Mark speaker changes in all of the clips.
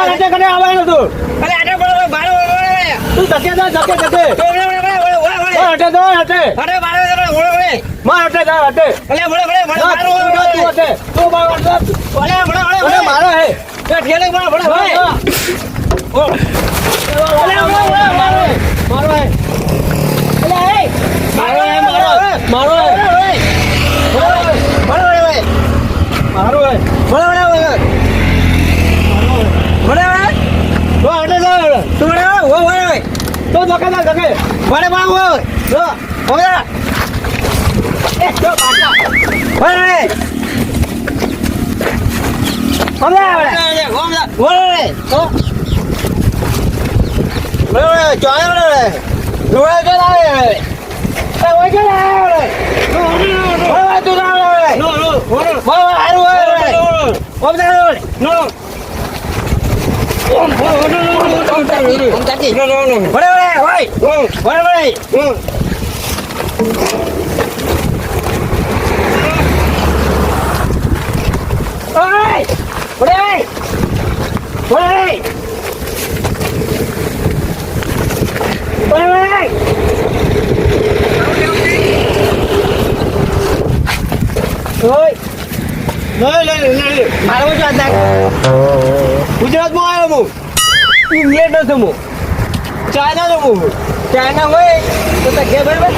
Speaker 1: મારા એટલે કને આવવાનું હતું
Speaker 2: અરે આટે બોલો બારો
Speaker 1: તું તકે જા
Speaker 2: તકે
Speaker 1: તકે હટે દો હટે
Speaker 2: અરે બારો ઓળો ઓળે
Speaker 1: માં હટે જા હટે
Speaker 2: અલે બોલે બોલે
Speaker 1: બોલે
Speaker 2: બારો
Speaker 1: ઓળો તું મારો તું બારો હટે
Speaker 2: ઓલે બોલે
Speaker 1: બોલે
Speaker 2: બોલે.
Speaker 1: મારો હે.
Speaker 2: તે ઠેલે
Speaker 1: બોલે
Speaker 2: બોલે
Speaker 1: બોલે. ઓ. ઓલે બોલે બોલે મારો મારો હે.
Speaker 2: અલે હે
Speaker 1: મારો હે મારો મારો હે. મારો હે
Speaker 2: મારો હે. મારો હે.
Speaker 1: મારો હે. જો જોકે જા જોકે
Speaker 2: વડે બાવ હોય
Speaker 1: જો
Speaker 2: હવે
Speaker 1: એ જો પાછા
Speaker 2: વડે હવે વડે વડે
Speaker 1: તો
Speaker 2: વડે ચોય વડે જોડે કે લાવે તે ઓય કે લાવે વડે તું લાવે
Speaker 1: નો નો
Speaker 2: વડે વડે હારું વડે ઓમ જા વડે
Speaker 1: નો Ôi!
Speaker 2: મારો ગુજરાત નાખ
Speaker 1: ગુજરાતમાં આવ્યો હું. ઇંગ્લેન્ડ નો છું હું. ચાઇના નો હું.
Speaker 2: ચાઇના હોય તો તો કે બરાબર.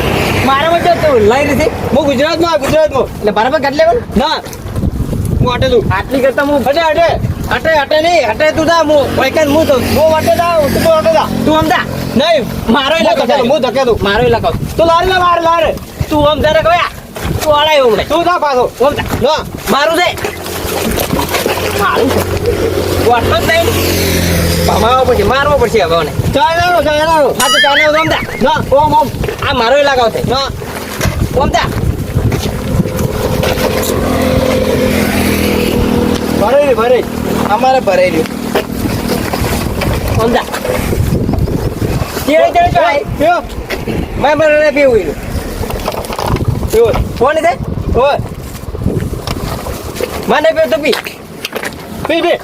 Speaker 2: મારા વચ્ચે તો લઈ નથી.
Speaker 1: હું ગુજરાતમાં ગુજરાતમાં.
Speaker 2: એટલે બરાબર કાઢ લેવાનું?
Speaker 1: ના. હું હટે તું
Speaker 2: આટલી કરતા હું
Speaker 1: હટે હટે
Speaker 2: હટે હટે નહીં. હટે તું જા હું વૈકન હું તો
Speaker 1: હું હટે જાઉં તું હટે જા.
Speaker 2: તું સમજા
Speaker 1: નહીં.
Speaker 2: મારો ઇલાકો
Speaker 1: હું ધકે દઉં
Speaker 2: મારો ઇલાકો
Speaker 1: તું લાર લાર લારે.
Speaker 2: તું આમ જરા કયા તું આડાય ઓમણે
Speaker 1: તું જા પાછો. ઓમ
Speaker 2: મારું દે મારું વાટમાં દે પમાવો પછી મારવો પડશે હવે
Speaker 1: ઓને. ચાલારો ચાલારો
Speaker 2: હા તો ચાલારો ઓમ જા.
Speaker 1: નો
Speaker 2: આ મારો લગાવ છે.
Speaker 1: નો
Speaker 2: ઓમ જા.
Speaker 1: ભરેલી ભરેલી. અમારે ભરેલી.
Speaker 2: ઓમ જા. તે તે ચાય? મેં મને પીવું એનું
Speaker 1: કયો
Speaker 2: કોણ છે
Speaker 1: ઓય
Speaker 2: મને પીવું તો પી
Speaker 1: પી પી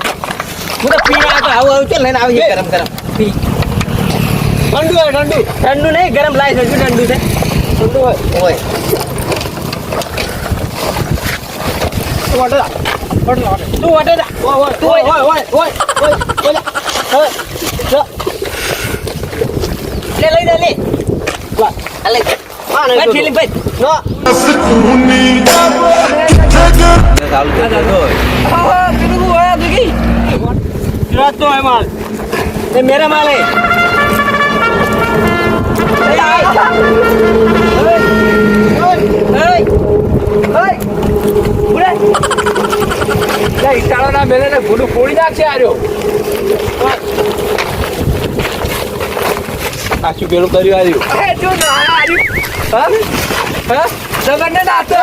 Speaker 2: હું તો પી આવ્યો તો આવું આવું ચાલ લઈને આવી
Speaker 1: પી.
Speaker 2: ગરમ ગરમ પી
Speaker 1: ઠંડુ હે ઠંડુ
Speaker 2: ઠંડુ નહીં ગરમ લાય છે શું ઠંડુ છે
Speaker 1: ઠંડુ હોય
Speaker 2: ઓય
Speaker 1: તું વાટે જા વાટે જા, વાટે
Speaker 2: તું વટે જા
Speaker 1: ઓય ઓય
Speaker 2: તું
Speaker 1: ઓય
Speaker 2: ઓય.
Speaker 1: ઓય ઓય ઓય ઓય ઓય જા
Speaker 2: લે લઈ જા લે
Speaker 1: લા
Speaker 2: આ લઈ
Speaker 1: હા
Speaker 2: ભાઈ
Speaker 1: નહીં
Speaker 2: ਸਕੂਨੀ
Speaker 1: ਕਿੱਥੇ
Speaker 3: ਗਏ ਸਾਲ ਕੇ ਦੋ
Speaker 2: ਆਹ ਕਿਹਨੂੰ ਕੋ ਆਇਆ ਤੁਸੀਂ ਕਿਹੜਾ
Speaker 1: ਤੋਂ ਹੈ ਮਾਲ ਇਹ
Speaker 2: ਮੇਰਾ ਮਾਲ ਹੈ ઇટાળાના
Speaker 3: મેલે ને ભૂલું ફોડી નાખશે આર્યો પાછું પેલું કર્યું આવ્યું તમને નાતો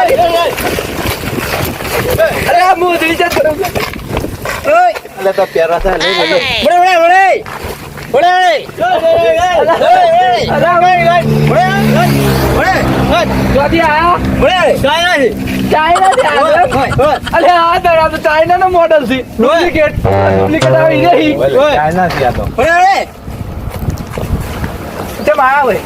Speaker 3: અરે આ મોદરી જતો ઓય. અલે તો પ્યારા થા લઈ લે
Speaker 2: બડે બડે બડે બડે
Speaker 3: અરે ભાઈ ભાઈ બડે બડે જોદી આયા બડે ચાઈના છે ચાઈના છે. અલે મોડલ છે. ડુપ્લિકેટ ડુપ્લિકેટ આવી રહી ચાઈના છે આ તો. બડે બડે તે માયા હોય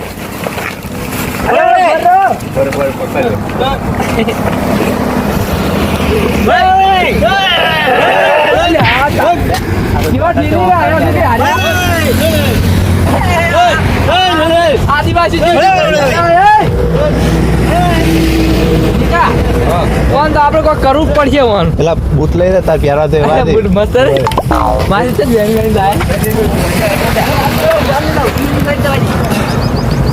Speaker 3: આદિવાસી. કોણ તો આપણે કોઈ કરવું પડશે વન
Speaker 2: પેલા બૂથ લઈ રહેતા પ્યારા તો એવા દે.
Speaker 3: મસ્ત રે. મારી તો બેન બેન જાય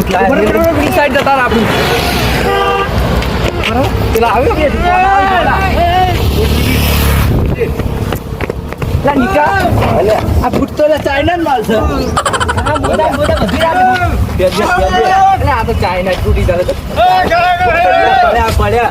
Speaker 3: સાઈડ જતા આપણે પેલા આવ્યો લા નિકા આ ફૂટ તો ચાઇના માલ છે આ મોટા મોટા બધી રાખે આ તો ચાઇના તૂટી જાય તો
Speaker 2: પડ્યા પડ્યા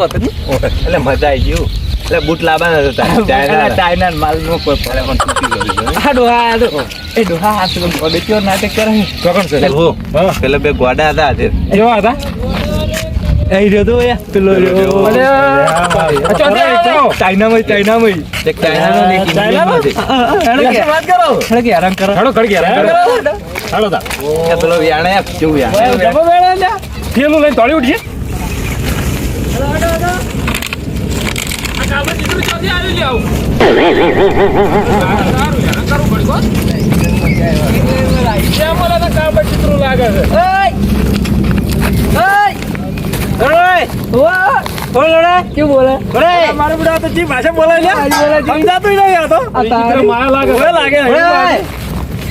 Speaker 3: ને
Speaker 2: એટલે મજા આવી ગયું. એટલે બૂટ લાવવાના હતા ચાઇના
Speaker 3: ચાઇના માલ નો કોઈ પડે
Speaker 2: પણ તૂટી ગયો.
Speaker 3: આ ડોહા આ એ ડોહા હાથ તો બોડી નાટક કરે છે.
Speaker 2: પેલું, પેલા બે ગોડા હતા આજે.
Speaker 3: કેવા હતા? એ રહ્યો તો યા પેલો રહ્યો. અરે ચાઇનામાં ચાઇનામાં.
Speaker 2: એક ચાઇનાનો ને એક હેડો કે
Speaker 3: વાત કરો. હેડો કે આરામ કરો હેડો. કડ કે
Speaker 2: કે પેલો વ્યાણે કેવું વ્યાણે?
Speaker 3: પેલું લઈને તોડી ઉઠીએ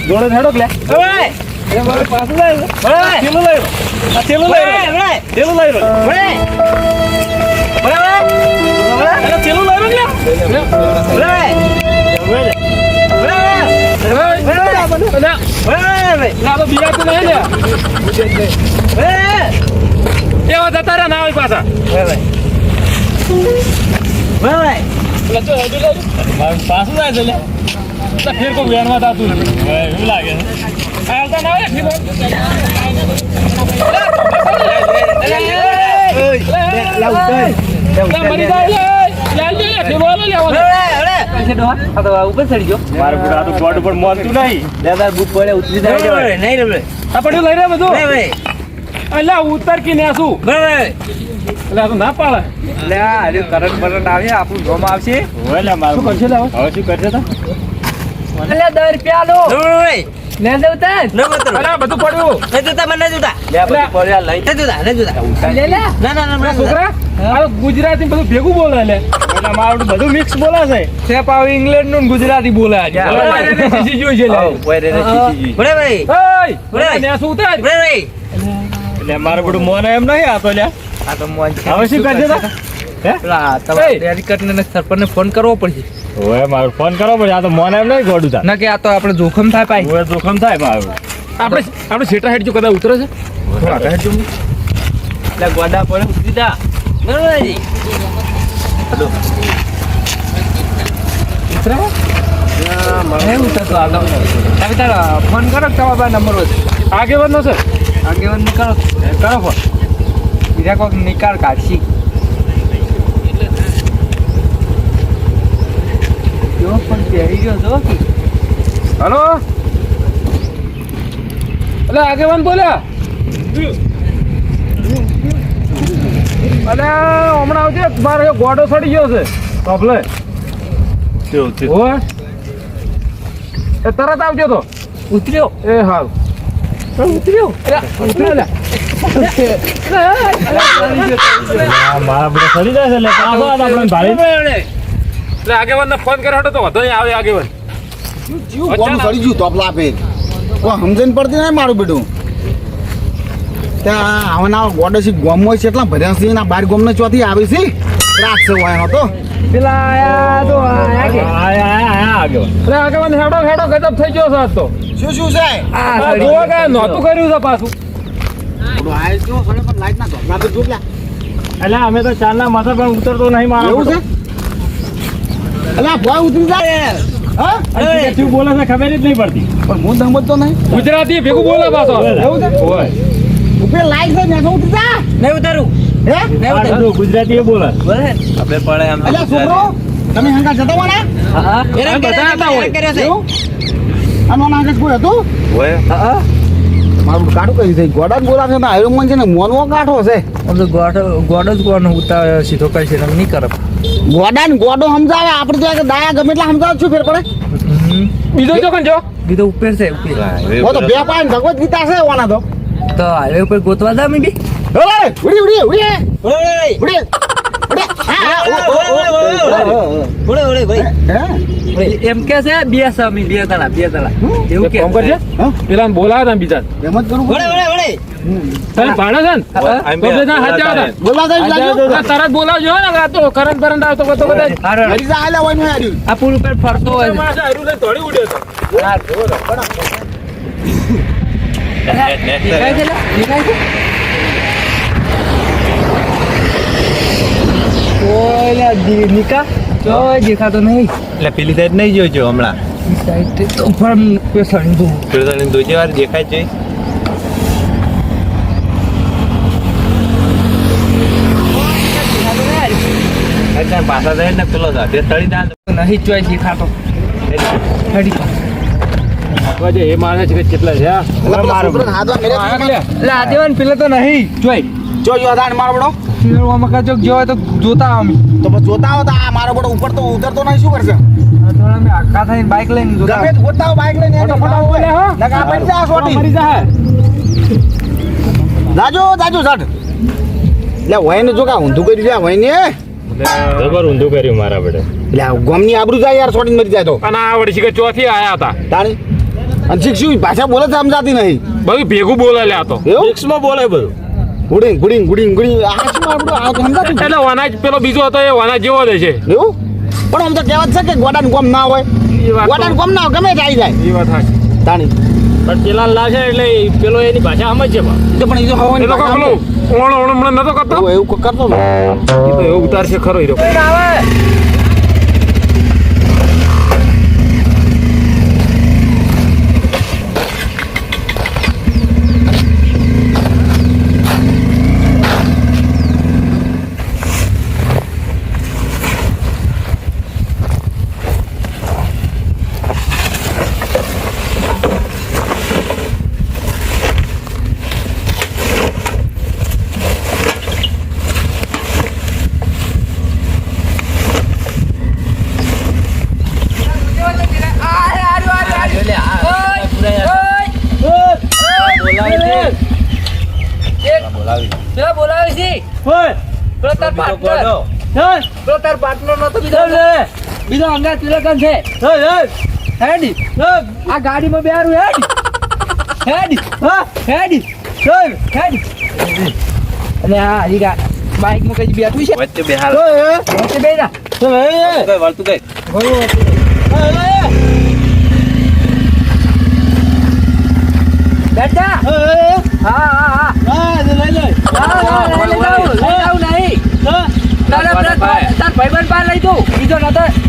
Speaker 4: જોડે હેડો લે એ મારે પાછું લઈ લો થેલું લઈ લો. આ થેલું લઈ લો. અરે થેલું લઈ લો. લે એવા જતા રહ્યા ના હોય પાછા પાછું જાય છે ફેર કોઈ વેનમાં થતું એવું લાગે હાલતા ના આવે
Speaker 3: ઉપર ચડી ગયો.
Speaker 4: મારે બુડા તો ગોડ ઉપર મોલતું નહીં.
Speaker 2: દાદા બૂટ પડે ઉતરી જાય
Speaker 4: આ પડ્યું લઈ રહ્યા બધું. એટલે ઉતર કે ને શું? એટલે તો ના પાડે.
Speaker 3: એટલે હજુ કરંટ બરંટ આવે આપણું જોમ આવશે.
Speaker 4: શું કરશે લે હવે? હવે શું કરશે તો?
Speaker 3: એટલે દસ રૂપિયા લો. ઉતાર
Speaker 4: અરે બધું પડ્યું.
Speaker 2: લે બધું પડ્યા લઈ.
Speaker 3: લે લે.
Speaker 4: આ છોકરા? ગુજરાતી બધું ભેગું બોલે લે. એટલે મારું બધું મિક્સ બોલે છે.
Speaker 3: ઇંગ્લેન્ડનું ગુજરાતી બોલે આજે.
Speaker 4: શીશી જોઈ છે લે. ને શું ઉતાર એટલે મારું બધું મોન એમ નહીં આ તો લ્યા
Speaker 3: આ તો મોન છે.
Speaker 4: હવે શું કરશે તો? હે?
Speaker 3: પેલા તમારે ડેરિકટ ને સરપંચ ને ફોન કરવો પડશે.
Speaker 4: ઓય મારું ફોન કરો પડશે. આ તો મોને એમ નહીં ગોડું તા.
Speaker 3: ના કે આ તો આપણે જોખમ થાય પાઈ.
Speaker 4: ઓય જોખમ થાય મારું. આપણે આપણે સેટા હેડ જો કદાચ ઉતરે છે.
Speaker 2: એટલે ગોડા પડે ઉતરી જા.
Speaker 3: મિત્ર એવું થતું હાલો તમે તારા ફોન કરો તમારા નંબર હોય.
Speaker 4: આગેવાન નો છે?
Speaker 3: આગેવાન ને કરો કરો ફોન. બીજા કોઈક નિકાળ કાઢશી. જો પણ પહેરી ગયો તો
Speaker 4: હલો? એટલે આગેવાન બોલ્યા? અલે હમણાં આવજે મારો ગોડો સડી ગયો છે. કપલે ઓય એ તરત આવજો તો.
Speaker 3: ઉતર્યો?
Speaker 4: એ હાલ.
Speaker 3: ઉતર્યો?
Speaker 4: ઉતરે
Speaker 5: મારા બધા સડી જાય છે આપણે ભાળી
Speaker 4: એટલે આગેવાન ફોન કર્યો હતો તો વધુ આવે આગેવાન.
Speaker 2: જીવ સડી ગયું પે કોઈ સમજણ પડતી નહીં મારું બેટું ત્યાં આવના ગોડે છે ગોમ છે એટલા ભર્યા છે બાર ગોમને ચોથી આવે છે. રાત છે હોય તો.
Speaker 3: પેલા આયા તો આયા કે?
Speaker 5: આયા આયા આયા આગેવાન.
Speaker 4: એટલે હેડો હેડો ગજબ થઈ ગયો છે આજ તો.
Speaker 2: શું શું છે?
Speaker 3: આ
Speaker 4: આ જોવા
Speaker 3: ગયો.
Speaker 4: નહોતું કર્યું છે પાછું.
Speaker 2: થોડું આય જો થોડે પણ લાઈટ ના તો
Speaker 5: એટલે અમે તો ચારના માથા પણ ઉતરતો નહીં મારા
Speaker 2: એવું છે? અલા ભોય ઉતરી જાય. હા?
Speaker 5: બોલે છે ખબર જ નહીં પડતી.
Speaker 2: પણ હું સમજતો નહીં.
Speaker 4: ગુજરાતી ભેગું બોલે પાછો.
Speaker 2: એવું છે? ઉપર લાઈટ છે ને ઉતરી જા.
Speaker 3: નહીં ઉતારું.
Speaker 2: હે?
Speaker 3: નહીં ઉતારું.
Speaker 5: ગુજરાતી એ બોલે.
Speaker 3: બોલે.
Speaker 2: એટલે છોકરો તમે હંગા જતો વાળા
Speaker 3: હા
Speaker 4: આ બધા હતા હોય.
Speaker 2: એવું? આનો નાગત કોઈ હતું?
Speaker 3: હા
Speaker 2: મારું કાઢું કહ્યું છે? ગોડા જ બોલાવે છે ને આયરો મન છે ને મોનવો કાઢો છે.
Speaker 3: આમ ગોડો ગોડો જ કોણ ઉતાર સીધો કરી છે નહીં કરો.
Speaker 2: ગોડા ને ગોડો સમજાવે આપણે તો આ દાયા ગમે એટલે સમજાવે છું ફેર પડે?
Speaker 4: બીજો જો કન જો.
Speaker 3: બીજો ઉપર છે ઉપર.
Speaker 2: ઓ તો બે પાય ભગવત ગીતા છે ઓના તો.
Speaker 3: તો હાઈવે ઉપર ગોતવા દા મી બી
Speaker 2: ઓલે ઉડી ઉડી ઉડી. ઉડી ઉડી હા હા ઓ, ઓ, ઓ, ઓ. હે?
Speaker 3: એમ કે છે બે સમી બે તળા બે તળા એવું કે
Speaker 4: કરજે. પેલા બોલાવે બીજા.
Speaker 2: એમ જ કરું
Speaker 4: તમે ભાણે છે ને? તો બધા હાચા હતા
Speaker 2: બોલવા જાય લાગ્યો?
Speaker 4: આ તરત બોલાવજો ને આ તો કરંટ કરંટ આવતો કતો બધા.
Speaker 3: આ પુલ ઉપર ફરતો હોય
Speaker 4: ઉડ્યો.
Speaker 3: દેખાતો નહીં
Speaker 1: એટલે પેલી સાઈડ નહીં જોઈજો હમણાં.
Speaker 3: સાઈડ તો પણ પેસણ દૂર.
Speaker 1: દોજે વાર દેખાય છે પાછા જાય ને પેલો સાથે તળી દા
Speaker 3: નહીં ચોય દેખાતો. હેડી પા.
Speaker 4: એ માણસ છે કે કેટલા છે
Speaker 2: એટલે પેલા છોકરાને હાથ વાળ મેલ્યા
Speaker 4: આ
Speaker 2: છે.
Speaker 4: લે.
Speaker 3: એટલે આ દેવાન પેલા તો નહીં. જોઈ.
Speaker 2: જો જો દાન મારો બડો
Speaker 3: મકા કાચો જોવે તો જોતા આમ
Speaker 2: તો બસ જોતા હો તો આ મારો બડો ઉપર તો ઉતરતો નહીં શું કરશે?
Speaker 3: થોડા મે આખા થઈને બાઇક લઈને જોતા.
Speaker 2: ગમે તે ગોતતા બાઈક લઈને એને
Speaker 4: ફટાફટ બોલે, હો.
Speaker 2: નકા પડી જા સોટી.
Speaker 4: મરી જા
Speaker 2: જાજો જાજો સાઠ લે વય ને જો કા ઊંધું કરી જાય વય ને
Speaker 5: જબર ઊંધું કર્યું મારા બેટે.
Speaker 2: લે ગોમની આબરૂ જાય યાર સોટી મરી જાય તો.
Speaker 4: અને આ વડી કે ચોથી આયા હતા.
Speaker 2: તાણી? અને શીખશું ભાષા બોલે સમજાતી નહીં.
Speaker 4: બધું ભેગું બોલે લે તો.
Speaker 2: એવું?
Speaker 5: માં બોલે બધું.
Speaker 2: ગુડિંગ ગુડિંગ ગુડિંગ ગુડિંગ. આ સમજાતું
Speaker 4: એટલે વનાજ પેલો બીજો હતો એ વનાજ જેવો જ છે.
Speaker 2: એવું? પણ આમ તો કહેવત છે કે ગોડાનું કોમ ના હોય.
Speaker 4: એ ગોમ
Speaker 2: કોમ ના હોય ગમે તે આવી જાય.
Speaker 4: એ વાત સાચી.
Speaker 2: તાણી.
Speaker 5: પણ પેલા લાગે એટલે પેલો એની ભાષા સમજે પણ.
Speaker 2: પણ એ તો
Speaker 4: એ
Speaker 2: હવાની ભાષા
Speaker 4: ઓણો ઓણો હમણાં નતો કરતો.
Speaker 2: એવું એવું કરતો ને
Speaker 4: એ તો એવું ઉતાર છે ખરો હીરો
Speaker 3: આવે પેલા બોલાવે છે પેલો તાર partner. પેલો તાર partner નતો બીજો બીજો અંગા પેલો કન છે હેડી. આ ગાડીમાં બેહારું હેડી. હેડી. હેડી. હેડી. અને આ હરી ગા બાઈકમાં કઈ બેઠું છે?
Speaker 1: વચ્ચે બેહાર
Speaker 3: વચ્ચે બેહી જા.
Speaker 1: કઈ? વળતું કઈ?
Speaker 3: બેટા. હા હા. હા હા, લઈ લઈ લઈ લઈ નહીં. લઈ લઈ તાર લઈ લઈ લઈ જાઉં. બીજો નતો.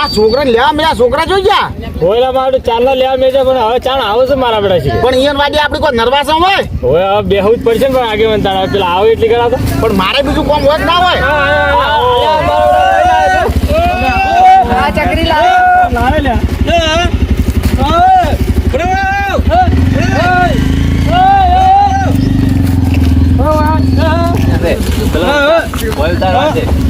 Speaker 2: આ છોકરા લેવા મેળા છોકરા જોઈ ગયા?
Speaker 5: ઓયલા મારું ચાંદા લેવા મેળા પણ હવે ચાણ આવે છે મારા બેડા છે.
Speaker 2: પણ ઈયન વાડી આપણી કોઈ નર્વાસ હોય?
Speaker 5: ઓય હવે બેહવું જ પડશે ને પણ આગે વન તારા પેલા આવે એટલી કરા
Speaker 2: પણ મારે બીજું કોમ હોય ના હોય?
Speaker 3: આ ચકરી લાવે.
Speaker 5: લાવે લે
Speaker 1: ઓય ઓય ઓય ઓય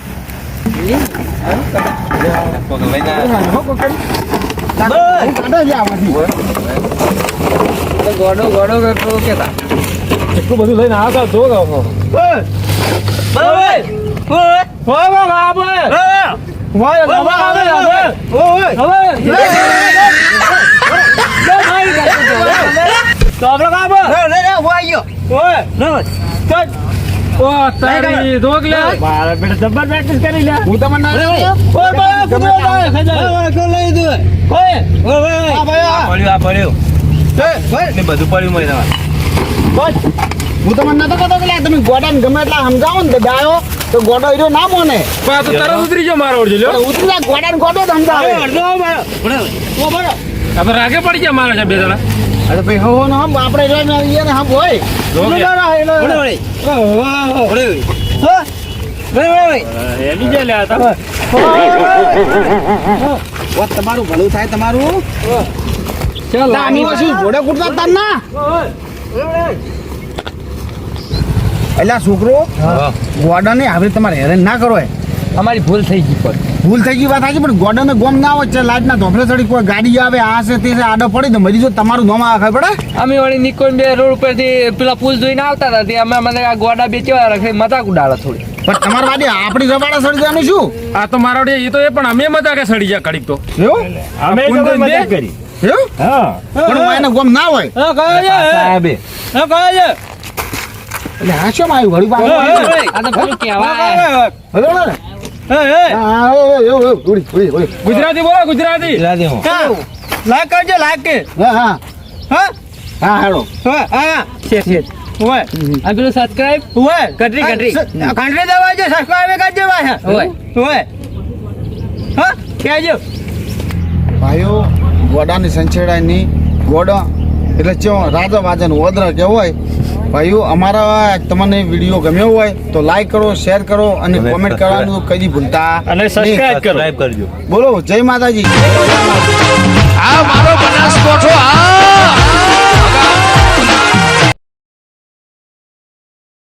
Speaker 1: đi ừ, còn bên này hốc có
Speaker 2: cánh bơi nó
Speaker 3: giàu mà gì nó
Speaker 5: gọi nó
Speaker 3: gọi nó cái kia ta
Speaker 4: cứ bơi lên nào sao xuống rồi
Speaker 1: bơi bơi bơi bơi bơi bơi bơi bơi Vay là tao bắt đây là đây. Ôi. Tao đây. Lên hay cả. Tao bắt ra bơ. Lên lên vay vô. Ôi. Lên. Chết.
Speaker 5: લઈને તારી જો લે મારા બેટા જબર practice કરી લે.
Speaker 2: હું તમને ના
Speaker 1: આ પડ્યું આ પડ્યું. ને બધું પડ્યું મય તમારે.
Speaker 2: હું તમને નતો કહેતો કે તમે ગોડા ગમે એટલા સમજાવો ને તો ડાયો. તો ગોડો હીરો ના મોને.
Speaker 5: તરત ઉતરી જો મારો ઓળજો લ્યો.
Speaker 2: પણ ઉતરી ગોડાને ગોડો જ સમજાવે.
Speaker 5: આ તો રાગે પડી ગયા મારા છે બે જણા.
Speaker 2: અરે ભાઈ હો નો હમ આપણે જો ને ઈને હમ હોય
Speaker 5: એની જે લે આતા
Speaker 2: ઓ તમારું ભલું થાય તમારું.
Speaker 3: ચાલ
Speaker 2: આની પછી ઘોડે કૂટતા તાર ના? એટલે છોકરો ગોડાને હવે તમારે હેરાન ના કરો.
Speaker 3: અમારી ભૂલ થઈ ગઈ પણ.
Speaker 2: ભૂલ થઈ ગઈ વાત સાચી પણ ગોડાને ગોમ ના હોય છે લાઈટના ધોફલે ચડી કોઈ ગાડી આવે આ છે તે છે આડો પડી તો મરી જો તમારું નોમ આવે ખબર પડે.
Speaker 3: અમે વળી નિકોન બે રોડ ઉપરથી પેલા પુલ જોઈને આવતા હતા તે અમે મને આ ગોડા બે કેવા રાખે મજાક ઉડાડે થોડી.
Speaker 2: પણ તમારા વાડી આપણી રવાડે સડી જવાનું શું?
Speaker 5: આ તો મારા વડે એ તો એ પણ અમે મજા કે સડી ગયા કડીક તો.
Speaker 2: એવું?
Speaker 5: અમે તો
Speaker 2: પૂંજો
Speaker 5: કરી.
Speaker 2: એવું?
Speaker 5: હા.
Speaker 2: પણ હું એને ગોમ ના હોય.
Speaker 1: સાહેબે
Speaker 2: એટલે હા શું આવ્યું
Speaker 3: આ તો પેલું કહેવાય.
Speaker 2: બરોબર ને? હા, હા, એવું, એવું, એવું, ઉડી, ઉડી, ઉડી.
Speaker 5: ગુજરાતી બોલો ગુજરાતી.
Speaker 1: લાખ હું.
Speaker 2: હા. હા હા. હા? હેડો.
Speaker 3: છે છે આ પેલું સબસ્ક્રાઇબ કટરી કટરી
Speaker 2: કંટ્રી દવા છે સબસ્ક્રાઇબ કરજો ભાઈ
Speaker 3: હોય.
Speaker 2: ભાઈઓ ગોડાની સંછેડાની ગોડો એટલે ચો રાજા વાજન ઓદરા કે હોય? ભાઈઓ અમારા તમને વીડિયો ગમ્યો હોય તો લાઈક કરો શેર કરો અને કોમેન્ટ કરવાનું કદી ભૂલતા
Speaker 5: અને
Speaker 1: સબસ્ક્રાઇબ કરજો.
Speaker 2: બોલો જય માતાજી.
Speaker 6: આ મારો બનાસકોઠો આ